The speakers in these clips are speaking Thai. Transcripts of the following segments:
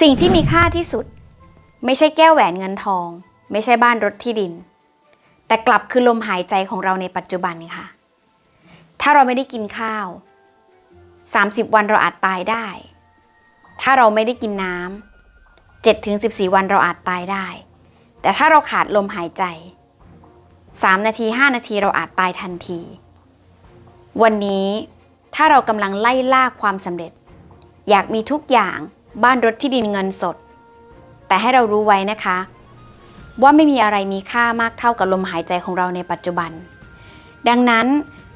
สิ่งที่มีค่าที่สุด ไม่ใช่แก้วแหวนเงินทอง ไม่ใช่บ้านรถที่ดิน แต่กลับคือลมหายใจของเราในปัจจุบันค่ะ ถ้าเราไม่ได้กินข้าว 30 วันเราอาจตายได้ ถ้าเราไม่ได้กินน้ำ7ถึง14 วันเราอาจตายได้ แต่ถ้าเราขาดลมหายใจ 3 นาที 5 นาทีเราอาจตายทันที วันนี้ถ้าเรากำลังไล่ล่าความสำเร็จ อยากมีทุกอย่าง บ้านรถที่ดินเงินสด แต่ให้เรารู้ไว้นะคะ ว่าไม่มีอะไรมีค่ามากเท่ากับลมหายใจของเราในปัจจุบัน ดังนั้น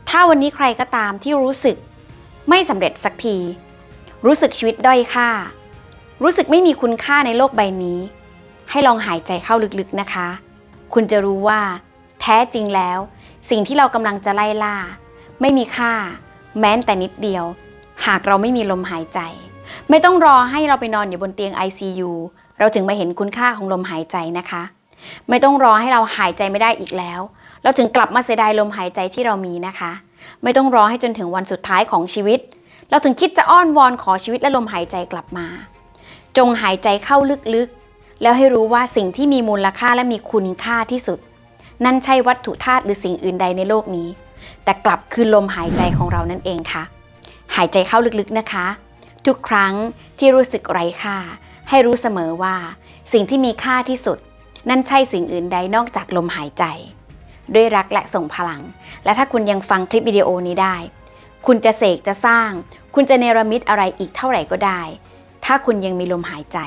ถ้าวันนี้ใครก็ตามที่รู้สึกไม่สำเร็จสักที รู้สึกชีวิตด้อยค่า รู้สึกไม่มีคุณค่าในโลกใบนี้ ให้ลองหายใจเข้าลึกๆนะคะ คุณจะรู้ว่า แท้จริงแล้ว สิ่งที่เรากำลังจะไล่ล่า ไม่มีค่า แม้แต่นิดเดียว หากเราไม่มีลมหายใจ ไม่ต้องรอให้เราไปนอนอยู่บนเตียง ICU เราถึงมาเห็นคุณค่าของลมหายใจนะคะ ไม่ต้องรอให้เราหายใจไม่ได้อีกแล้ว เราถึงกลับมาเสียดายลมหายใจที่เรามีนะคะ ไม่ต้องรอให้จนถึงวันสุดท้ายของชีวิต เราถึงคิดจะอ้อนวอนขอชีวิตและลมหายใจกลับมา จงหายใจเข้าลึกๆ แล้วให้รู้ว่าสิ่งที่มีมูลค่าและมีคุณค่าที่สุด นั่นใช่วัตถุธาตุหรือสิ่งอื่นใดในโลกนี้ แต่กลับคือลมหายใจของเรานั่นเองค่ะ หายใจเข้าลึกๆนะคะ ทุกครั้งที่รู้สึกไร้ค่า ให้รู้เสมอว่า สิ่งที่มีค่าที่สุด นั่นใช่สิ่งอื่นใดนอกจากลมหายใจ ด้วยรักและส่งพลัง และถ้าคุณยังฟังคลิปวิดีโอนี้ได้ คุณจะเสกจะสร้าง คุณจะเนรมิตอะไรอีกเท่าไหร่ก็ได้ ถ้าคุณยังมีลมหายใจ